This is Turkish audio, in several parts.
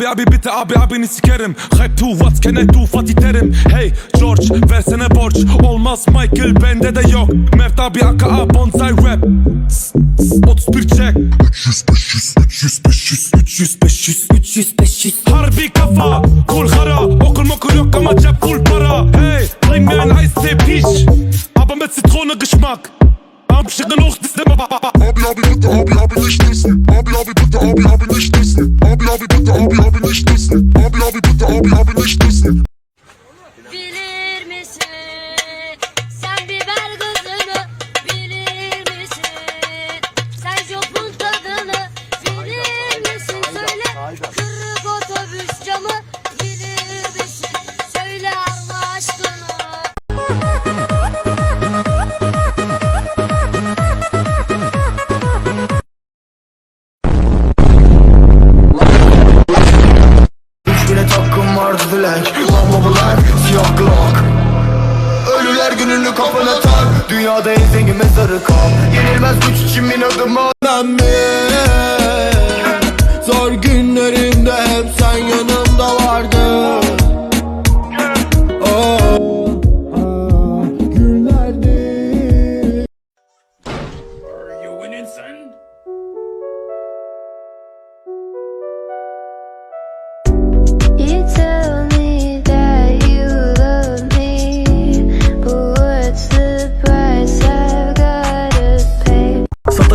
Abi abi bitti abi abini sikerim. Hype to what can I do Fatih Terim Hey George versene borç. Olmaz Michael bende de yok. Mert abi aka bonsai rap. Tss, tss, 31 çek. 300 500 300 500 300 500 300 500 Harbi kafa Kul hara. Okul mokul yok ama cep full para. Hey bring mir ein Eistee Peach Aber mit Zitrone Geschmack Am Schicken hoch das Zimmer Abi abi bitte abi abi nicht dissen Abi abi bitte abi abi nicht dissen Abi abi bitte abi abi nicht dissen Abi abi bitte abi abi nicht dissen kafana tak Dünyada en zengin mezarı kap Yenilmez güç için bin adım Ben mi? Zor günlerimde hep sen yanımda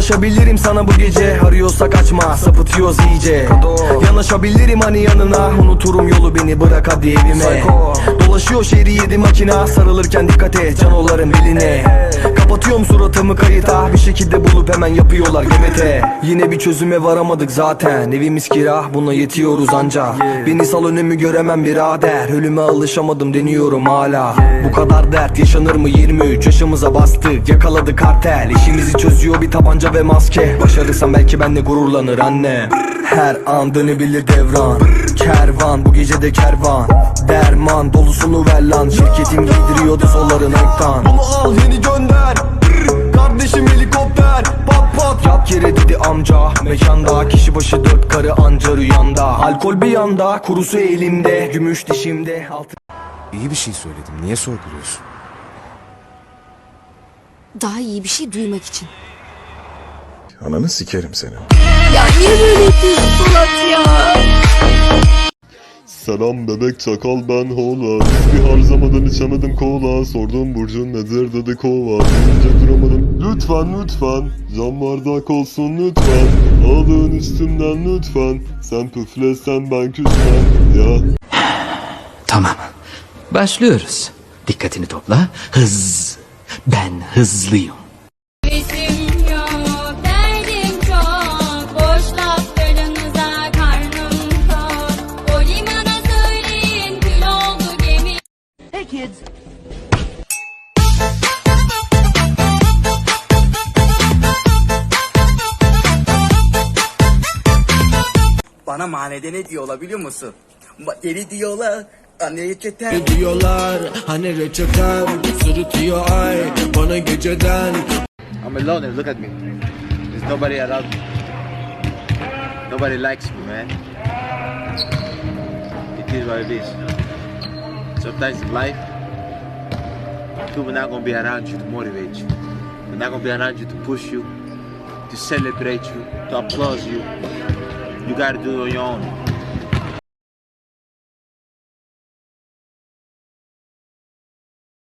Sataşabilirim sana bu gece. Arıyorsak açma sapıtıyoruz iyice. Yanaşabilirim hani yanına. Unuturum yolu beni bırak hadi evime. Dolaşıyor şehri yedi makina Sarılırken dikkat et canoların beline Kapatıyorum suratımı kayıta. Bir şekilde bulup hemen yapıyorlar GBT Yine bir çözüme varamadık zaten. Evimiz kira buna yetiyoruz anca. Beni sal önümü göremem birader. Ölüme alışamadım deniyorum hala. Bu kadar dert yaşanır mı? 23 yaşımıza bastık. Yakaladı kartel. İşimizi çözüyor bir tabanca ve maske. Başarırsam belki benle gururlanır anne Her an dönebilir devran. Kervan bu gece de kervan. Derman dolusunu ver lan. Şirketim giydiriyordu solların ektan Bunu al yeni gönder. Kardeşim helikopter. Pat pat. Yat yere dedi amca. Mekanda kişi başı dört karı anca rüyanda. Alkol bir yanda kurusu elimde. Gümüş dişimde altın İyi bir şey söyledim. Niye sorguluyorsun? Daha iyi bir şey duymak için. Ananı sikerim seni Selam bebek çakal ben Hola Bir harcamadan içemedim kola Sordum burcun nedir dedi kova Deyince duramadım Lütfen lütfen Cam bardak olsun lütfen Alın üstümden lütfen Sen püflesen ben küsmem Ya Tamam. Başlıyoruz. Dikkatini topla. Hız. Ben hızlıyım. Bana mahallede ne diyorlar biliyor musun? Deli diyorlar. Anneye çeten. Ne diyorlar hani reçetem Sırıtıyor ay bana geceden I'm a loner, look at me. There's nobody around me. Nobody likes me, man. It is what it is. Sometimes in life, people are not gonna be around you to motivate you. They're not gonna be around you to push you, to celebrate you, to applaud you. You gotta do it on your own.